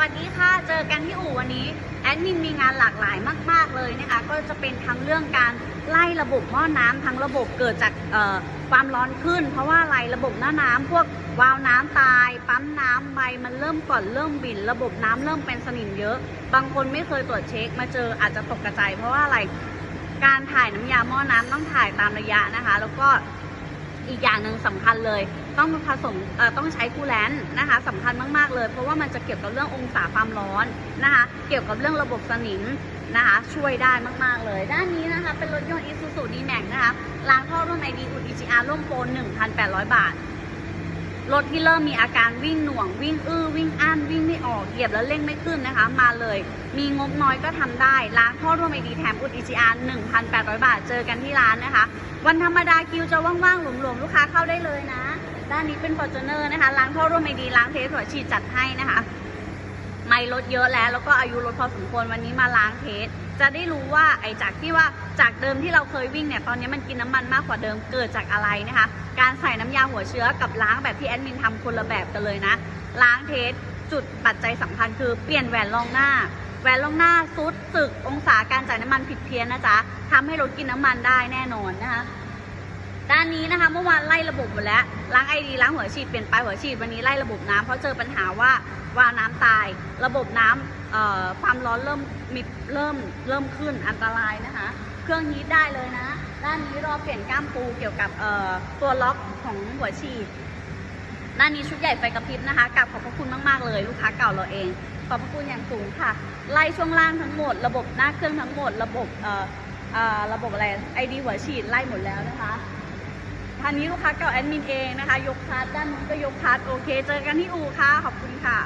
วัสดีค่ะเจอกันที่อู่วันนี้แอดมินมีงานหลากหลายมาก ๆเลยนะคะก็จะเป็นทั้งเรื่องการไล่ระบบหม้อน้ำทั้งระบบเกิดจากความร้อนขึ้น เพราะว่าอะไรระบบหน้าน้ำพวกวาล์วน้ำตาย ปั๊มน้ำใบมันเริ่มก่อนเริ่มบิน ระบบน้ำเริ่มเป็นสนิมเยอะ บางคนไม่เคยตรวจเช็คมาเจออาจจะตกกระจายเพราะว่าอะไรการถ่ายน้ำยาหม้อน้ำต้องถ่ายตามระยะนะคะ แล้วก็ อีกอย่างหนึ่งสำคัญเลย ต้องผสมต้องใช้คูลแลนต์นะคะสำคัญมากๆเลย เพราะว่ามันจะเกี่ยวกับเรื่ององศาความร้อนนะคะ เกี่ยวกับเรื่องระบบสนิมนะคะ ช่วยได้มากๆเลย ด้านนี้นะคะเป็นรถยนต์ Isuzu D-Max นะคะล้างท่อร่วม ID อุด EGR ร่วมโปร1,800 บาทรถที่เริ่มมีอาการวิ่งหน่วงวิ่งอื้อวิ่งอั้น เหยียบแล้วเร่งไม่ขึ้นนะคะ มาเลย มีงบน้อยก็ทำได้ล้างท่อร่วมไอดีแถมอุด EGR 1,800บาท เจอกันที่ร้านนะคะ วันธรรมดาคิวจะว่างๆ หลวมๆ ลูกค้าเข้าได้เลยนะ ด้านนี้เป็น f o r t u n e r นะคะ ล้างท่อร่วมไอดีล้างเทสหัวฉีดจัดให้นะคะ ไม่ลดเยอะแล้ว แล้วก็อายุรถพอสมควร วันนี้มาล้างเทส จะได้รู้ว่าไอ้จากที่ว่าจากเดิมที่เราเคยวิ่งเนี่ย ตอนนี้มันกินน้ำมันมากกว่าเดิม เกิดจากอะไรนะคะ การใส่น้ำยาหัวเชื้อกับล้างแบบที่แอดมินทำคนละแบบกันเลยนะ ล้างเทส จุดปัจจัยสำคัญคือเปลี่ยนแหวนรองหน้า แหวนรองหน้าซุดสึกองศาการจ่ายน้ำมันผิดเพี้ยนนะจ๊ะทำให้รถกินน้ำมันได้แน่นอนนะคะด้านนี้นะคะเมื่อวานไล่ระบบหมดแล้วล้างไอดีล้างหัวฉีดเปลี่ยนปลายหัวฉีดวันนี้ไล่ระบบน้ำเพราะเจอปัญหาว่าวาน้ำตาย ระบบน้ำความร้อนเริ่มมีเริ่มเริ่มขึ้นอันตรายนะคะ เครื่องฮีทได้เลยนะ ด้านนี้รอเปลี่ยนก้ามปูเกี่ยวกับตัวล็อกของหัวฉีด ด้านนี้ชุดใหญ่ไฟกระพริบนะคะกลับขอบพระคุณมากๆเลย ลูกค้าเก่าเราเอง ขอบพระคุณอย่างสูงค่ะ ไล่ช่วงล่างทั้งหมด ระบบหน้าเครื่องทั้งหมด ระบบเอ่อเอ่อระบบอะไรไอดีหัวฉีดไล่หมดแล้วนะคะทันนี้ลูกค้าเก่าแอดมินเองนะคะ ยกคัสด้านนู้นก็ยกคัสโอเค เจอกันที่อู่ค่ะ ขอบคุณค่ะ